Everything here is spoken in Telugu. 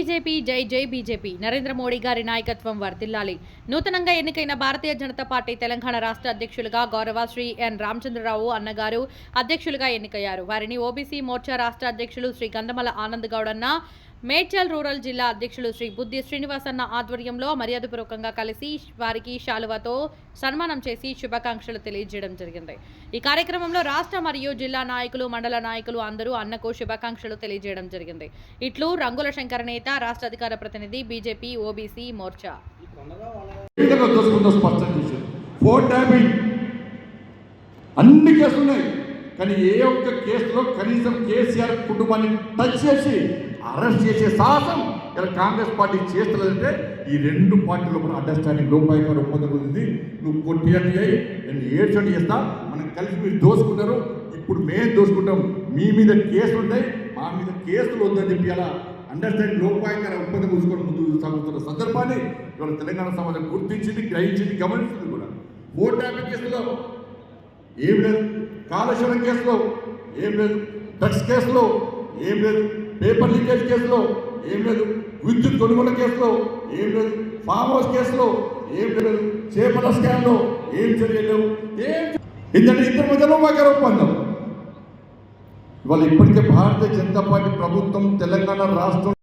బీజేపీ జై జై బీజేపీ. నరేంద్ర మోడీ గారి నాయకత్వం వర్ధిల్లాలి. నూతనంగా ఎన్నికైన భారతీయ జనతా పార్టీ తెలంగాణ రాష్ట్ర అధ్యక్షులుగా గౌరవ శ్రీ ఎన్ రామచంద్రరావు అన్నగారు అధ్యక్షులుగా ఎన్నికయ్యారు. వారిని ఓబీసీ మోర్చా రాష్ట్ర అధ్యక్షులు శ్రీ గంధమల ఆనంద్ గౌడ్ అన్న మేడ్చల్ రూరల్ జిల్లా అధ్యక్షులు శ్రీ బుద్ధి శ్రీనివాసన్న ఆధ్వర్యంలో మర్యాదపూర్వకంగా కలిసి వారికి శాలువతో సన్మానం చేసి శుభాకాంక్షలు తెలియజేయడం జరిగింది. ఈ కార్యక్రమంలో రాష్ట్ర మరియు జిల్లా నాయకులు మండల నాయకులు అందరూ అన్నకు శుభాకాంక్షలు తెలియజేయడం జరిగింది. ఇట్లు రంగుల శంకర నేత రాష్ట్ర అధికార ప్రతినిధి బీజేపీ ఓబీసీ మోర్చా. అన్ని కేసులు ఉన్నాయి. కానీ ఏ ఒక్క కేసులో కనీసం కేసీఆర్ కుటుంబాన్ని టచ్ చేసి అరెస్ట్ చేసే సాహసం ఇలా కాంగ్రెస్ పార్టీ చేస్తున్నదంటే ఈ రెండు పార్టీల కూడా అండర్స్టాండింగ్ లోపాయిగా రూపొందుకుంది ఉంది నువ్వు అని అయ్యి నేను ఏడ్చండి చేస్తా. మనం కలిసి మీరు దోసుకున్నారు ఇప్పుడు మేము దోసుకుంటాం. మీ మీద కేసులు ఉన్నాయి మా మీద కేసులు వద్దని చెప్పి అలా అండర్స్టాండింగ్ లోపాయికార ఒప్పందం కూర్చుకొని ముందు సాగుతున్న సందర్భాన్ని ఇవాళ తెలంగాణ సమాజం గుర్తించింది గ్రహించింది గమనించింది కూడా. ఓటు ట్యాపింగ్ కేసులో ఏం లేదు. కాళేశ్వరం కేసులో ఏం లేదు. డ్రగ్స్ కేసులో ఏం లేదు. పేపర్ లీకేజ్ కేసులో ఏం లేదు. విద్యుత్ కొనుగోలు కేసులో ఏం లేదు. ఫామ్ హౌస్ కేసులో ఏం లేదు. చేపల స్కామ్లో ఏం చర్యలేవు ఏం ఎందుకంటే ఇద్దరి మధ్యలో మాకు ఒప్పందం. ఇవాళ ఇప్పటికే భారతీయ జనతా పార్టీ ప్రభుత్వం తెలంగాణ రాష్ట్రం